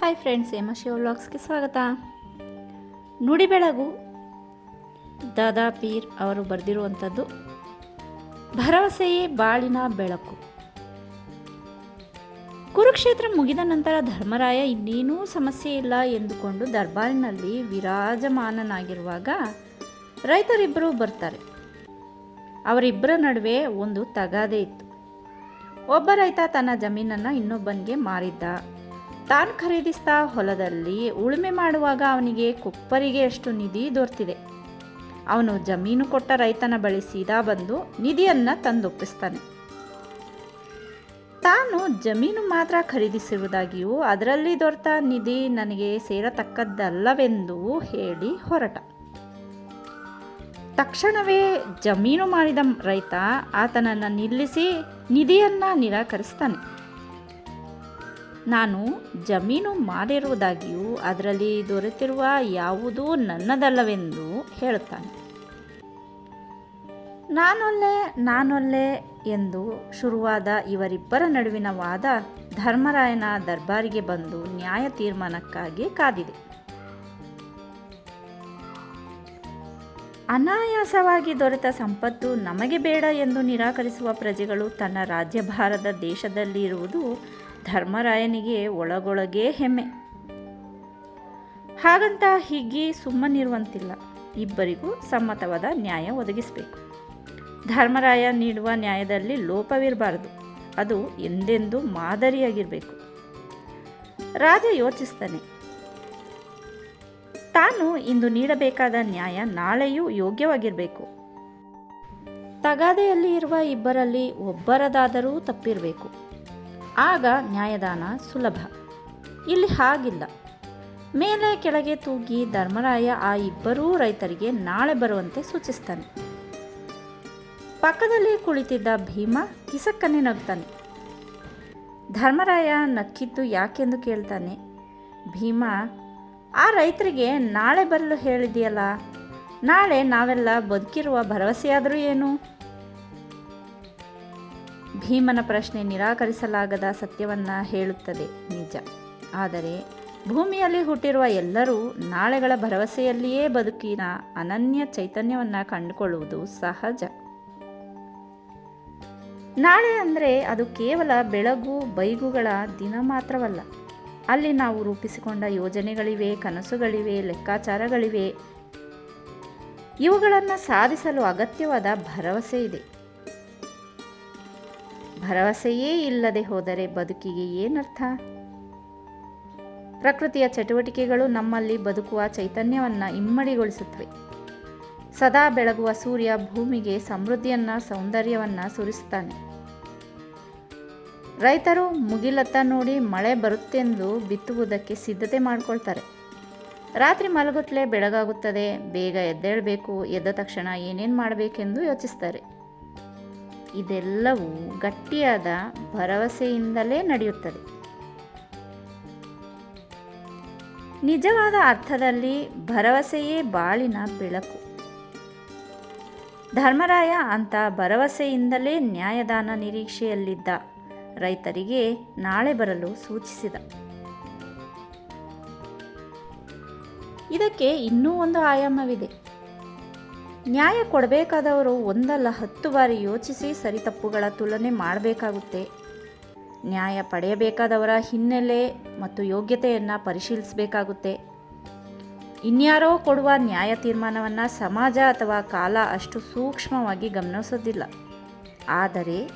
Hi friends ಎಮ ಶಿವ ವ್ಲಾಗ್ಸ್ಗೆ ಸ್ವಾಗತ. ನುಡಿ ಬೆಳಗು, ದಾದಾ ಪೀರ್ ಅವರು ಬರೆದಿರುವಂಥದ್ದು ಭರವಸೆಯೇ ಬಾಳಿನ ಬೆಳಕು. ಕುರುಕ್ಷೇತ್ರ ಮುಗಿದ ನಂತರ ಧರ್ಮರಾಯ ಇನ್ನೇನೂ ಸಮಸ್ಯೆ ಇಲ್ಲ ಎಂದುಕೊಂಡು ದರ್ಬಾರಿನಲ್ಲಿ ವಿರಾಜಮಾನನಾಗಿರುವಾಗ ರೈತರಿಬ್ಬರು ಬರ್ತಾರೆ. ಅವರಿಬ್ಬರ ನಡುವೆ ಒಂದು ತಗಾದೆ ಇತ್ತು. ಒಬ್ಬ ರೈತ ತನ್ನ ಜಮೀನನ್ನು ಇನ್ನೊಬ್ಬನಿಗೆ ಮಾರಿದ್ದ. ತಾನು ಖರೀದಿಸ್ತಾ ಹೊಲದಲ್ಲಿ ಉಳುಮೆ ಮಾಡುವಾಗ ಅವನಿಗೆ ಕೊಪ್ಪರಿಗೆ ಅಷ್ಟು ನಿಧಿ ದೊರೆತಿದೆ. ಅವನು ಜಮೀನು ಕೊಟ್ಟ ರೈತನ ಬಳಿ ಸೀದಾ ಬಂದು ನಿಧಿಯನ್ನು ತಂದೊಪ್ಪಿಸ್ತಾನೆ. ತಾನು ಜಮೀನು ಮಾತ್ರ ಖರೀದಿಸಿರುವುದಾಗಿಯೂ ಅದರಲ್ಲಿ ದೊರೆತ ನಿಧಿ ನನಗೆ ಸೇರತಕ್ಕದ್ದಲ್ಲವೆಂದು ಹೇಳಿ ಹೊರಟ. ತಕ್ಷಣವೇ ಜಮೀನು ಮಾಡಿದ ರೈತ ಆತನನ್ನು ನಿಲ್ಲಿಸಿ ನಿಧಿಯನ್ನು ನಿರಾಕರಿಸ್ತಾನೆ. ನಾನು ಜಮೀನು ಮಾಡಿರುವುದಾಗಿಯೂ ಅದರಲ್ಲಿ ದೊರೆತಿರುವ ಯಾವುದೂ ನನ್ನದಲ್ಲವೆಂದು ಹೇಳುತ್ತಾನೆ. ನಾನೊಲ್ಲೆ ನಾನೊಲ್ಲೆ ಎಂದು ಶುರುವಾದ ಇವರಿಬ್ಬರ ನಡುವಿನ ವಾದ ಧರ್ಮರಾಯನ ದರ್ಬಾರಿಗೆ ಬಂದು ನ್ಯಾಯ ತೀರ್ಮಾನಕ್ಕಾಗಿ ಕಾದಿದೆ. ಅನಾಯಾಸವಾಗಿ ದೊರೆತ ಸಂಪತ್ತು ನಮಗೆ ಬೇಡ ಎಂದು ನಿರಾಕರಿಸುವ ಪ್ರಜೆಗಳು ತನ್ನ ರಾಜ್ಯಭಾರದ ದೇಶದಲ್ಲಿ ಇರುವುದು ಧರ್ಮರಾಯನಿಗೆ ಒಳಗೊಳಗೇ ಹೆಮ್ಮೆ. ಹಾಗಂತ ಹೀಗೆ ಸುಮ್ಮನಿರುವಂತಿಲ್ಲ. ಇಬ್ಬರಿಗೂ ಸಮ್ಮತವಾದ ನ್ಯಾಯ ಒದಗಿಸಬೇಕು. ಧರ್ಮರಾಯ ನೀಡುವ ನ್ಯಾಯದಲ್ಲಿ ಲೋಪವಿರಬಾರದು. ಅದು ಎಂದೆಂದೂ ಮಾದರಿಯಾಗಿರಬೇಕು. ರಾಜ ಯೋಚಿಸ್ತಾನೆ. ತಾನು ಇಂದು ನೀಡಬೇಕಾದ ನ್ಯಾಯ ನಾಳೆಯೂ ಯೋಗ್ಯವಾಗಿರಬೇಕು. ತಗಾದೆಯಲ್ಲಿ ಇರುವ ಇಬ್ಬರಲ್ಲಿ ಒಬ್ಬರದಾದರೂ ತಪ್ಪಿರಬೇಕು. ಆಗ ನ್ಯಾಯದಾನ ಸುಲಭ. ಇಲ್ಲಿ ಹಾಗಿಲ್ಲ. ಮೇಲೆ ಕೆಳಗೆ ತೂಗಿ ಧರ್ಮರಾಯ ಆ ಇಬ್ಬರೂ ರೈತರಿಗೆ ನಾಳೆ ಬರುವಂತೆ ಸೂಚಿಸ್ತಾನೆ. ಪಕ್ಕದಲ್ಲಿ ಕುಳಿತಿದ್ದ ಭೀಮ ಕಿಸಕ್ಕನ್ನೇ ನಗ್ತಾನೆ. ಧರ್ಮರಾಯ ನಕ್ಕಿದ್ದು ಯಾಕೆಂದು ಕೇಳ್ತಾನೆ? ಭೀಮ, ಆ ರೈತರಿಗೆ ನಾಳೆ ಬರಲು ಹೇಳಿದೆಯಲ್ಲ ನಾಳೆ ನಾವೆಲ್ಲ ಬದುಕಿರುವ ಭರವಸೆಯಾದರೂ ಏನು? ಭೀಮನ ಪ್ರಶ್ನೆ ನಿರಾಕರಿಸಲಾಗದ ಸತ್ಯವನ್ನ ಹೇಳುತ್ತದೆ ನಿಜ. ಆದರೆ ಭೂಮಿಯಲ್ಲಿ ಹುಟ್ಟಿರುವ ಎಲ್ಲರೂ ನಾಳೆಗಳ ಭರವಸೆಯಲ್ಲಿಯೇ ಬದುಕಿನ ಅನನ್ಯ ಚೈತನ್ಯವನ್ನು ಕಂಡುಕೊಳ್ಳುವುದು ಸಹಜ. ನಾಳೆ ಅಂದರೆ ಅದು ಕೇವಲ ಬೆಳಗು ಬೈಗುಗಳ ದಿನ ಮಾತ್ರವಲ್ಲ. ಅಲ್ಲಿ ನಾವು ರೂಪಿಸಿಕೊಂಡ ಯೋಜನೆಗಳಿವೆ, ಕನಸುಗಳಿವೆ, ಲೆಕ್ಕಾಚಾರಗಳಿವೆ. ಇವುಗಳನ್ನು ಸಾಧಿಸಲು ಅಗತ್ಯವಾದ ಭರವಸೆ ಇದೆ. ಭರವಸೆಯೇ ಇಲ್ಲದೆ ಹೋದರೆ ಬದುಕಿಗೆ ಏನರ್ಥ? ಪ್ರಕೃತಿಯ ಚಟುವಟಿಕೆಗಳು ನಮ್ಮಲ್ಲಿ ಬದುಕುವ ಚೈತನ್ಯವನ್ನು ಇಮ್ಮಡಿಗೊಳಿಸುತ್ತವೆ. ಸದಾ ಬೆಳಗುವ ಸೂರ್ಯ ಭೂಮಿಗೆ ಸಮೃದ್ಧಿಯನ್ನ, ಸೌಂದರ್ಯವನ್ನ ಸುರಿಸುತ್ತಾನೆ. ರೈತರು ಮುಗಿಲತ್ತ ನೋಡಿ ಮಳೆ ಬರುತ್ತೆಂದು ಬಿತ್ತುವುದಕ್ಕೆ ಸಿದ್ಧತೆ ಮಾಡಿಕೊಳ್ತಾರೆ. ರಾತ್ರಿ ಮಲಗುತ್ತಲೇ ಬೆಳಗಾಗುತ್ತದೆ, ಬೇಗ ಎದ್ದೇಳಬೇಕು, ಎದ್ದ ತಕ್ಷಣ ಏನೇನು ಮಾಡಬೇಕೆಂದು ಯೋಚಿಸ್ತಾರೆ. ಇದೆಲ್ಲವೂ ಗಟ್ಟಿಯಾದ ಭರವಸೆಯಿಂದಲೇ ನಡೆಯುತ್ತದೆ. ನಿಜವಾದ ಅರ್ಥದಲ್ಲಿ ಭರವಸೆಯೇ ಬಾಳಿನ ಬೆಳಕು. ಧರ್ಮರಾಯ ಅಂತ ಭರವಸೆಯಿಂದಲೇ ನ್ಯಾಯದಾನ ನಿರೀಕ್ಷೆಯಲ್ಲಿದ್ದ ರೈತರಿಗೆ ನಾಳೆ ಬರಲು ಸೂಚಿಸಿದ. ಇದಕ್ಕೆ ಇನ್ನೂ ಒಂದು ಆಯಾಮವಿದೆ. ನ್ಯಾಯ ಕೊಡಬೇಕಾದವರು ಒಂದಲ್ಲ ಹತ್ತು ಬಾರಿ ಯೋಚಿಸಿ ಸರಿ ತಪ್ಪುಗಳ ತುಲನೆ ಮಾಡಬೇಕಾಗುತ್ತೆ. ನ್ಯಾಯ ಪಡೆಯಬೇಕಾದವರ ಹಿನ್ನೆಲೆ ಮತ್ತು ಯೋಗ್ಯತೆಯನ್ನು ಪರಿಶೀಲಿಸಬೇಕಾಗುತ್ತೆ. ಇನ್ಯಾರೋ ಕೊಡುವ ನ್ಯಾಯ ತೀರ್ಮಾನವನ್ನು ಸಮಾಜ ಅಥವಾ ಕಾಲ ಅಷ್ಟು ಸೂಕ್ಷ್ಮವಾಗಿ ಗಮನಿಸೋದಿಲ್ಲ. ಆದರೆ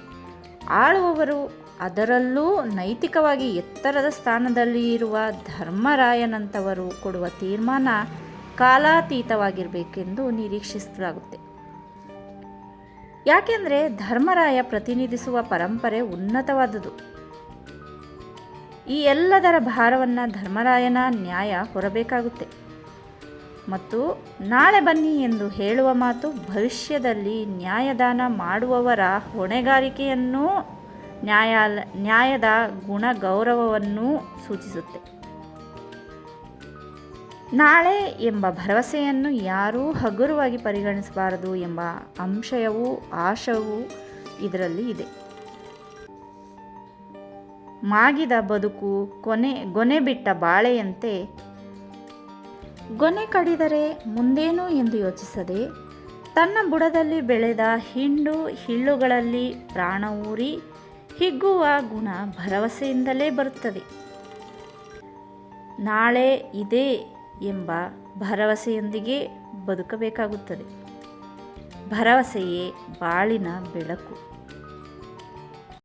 ಆಳುವವರು ಅದರಲ್ಲೂ ನೈತಿಕವಾಗಿ ಎತ್ತರದ ಸ್ಥಾನದಲ್ಲಿ ಇರುವ ಧರ್ಮರಾಯನಂಥವರು ಕೊಡುವ ತೀರ್ಮಾನ ಕಾಲಾತೀತವಾಗಿರಬೇಕೆಂದು ನಿರೀಕ್ಷಿಸಲಾಗುತ್ತೆ. ಯಾಕೆಂದರೆ ಧರ್ಮರಾಯ ಪ್ರತಿನಿಧಿಸುವ ಪರಂಪರೆ ಉನ್ನತವಾದುದು. ಈ ಎಲ್ಲದರ ಭಾರವನ್ನು ಧರ್ಮರಾಯನ ನ್ಯಾಯ ಹೊರಬೇಕಾಗುತ್ತೆ ಮತ್ತು ನಾಳೆ ಬನ್ನಿ ಎಂದು ಹೇಳುವ ಮಾತು ಭವಿಷ್ಯದಲ್ಲಿ ನ್ಯಾಯದಾನ ಮಾಡುವವರ ಹೊಣೆಗಾರಿಕೆಯನ್ನೂ ನ್ಯಾಯಾಲ, ನ್ಯಾಯದ ಗುಣಗೌರವವನ್ನೂ ಸೂಚಿಸುತ್ತೆ. ನಾಳೆ ಎಂಬ ಭರವಸೆಯನ್ನು ಯಾರೂ ಹಗುರವಾಗಿ ಪರಿಗಣಿಸಬಾರದು ಎಂಬ ಅಂಶಯವೂ ಆಶವೂ ಇದರಲ್ಲಿ ಇದೆ. ಮಾಗಿದ ಬದುಕು ಕೊನೆ ಗೊನೆ ಬಿಟ್ಟ ಬಾಳೆಯಂತೆ ಗೊನೆ ಕಡಿದರೆ ಮುಂದೇನು ಎಂದು ಯೋಚಿಸದೆ ತನ್ನ ಬುಡದಲ್ಲಿ ಬೆಳೆದ ಹಿಂಡು ಹಿಳ್ಳುಗಳಲ್ಲಿ ಪ್ರಾಣ ಊರಿ ಹಿಗ್ಗುವ ಗುಣ ಭರವಸೆಯಿಂದಲೇ ಬರುತ್ತದೆ. ನಾಳೆ ಇದೆ ಎಂಬ ಭರವಸೆಯೊಂದಿಗೆ ಬದುಕಬೇಕಾಗುತ್ತದೆ. ಭರವಸೆಯೇ ಬಾಳಿನ ಬೆಳಕು.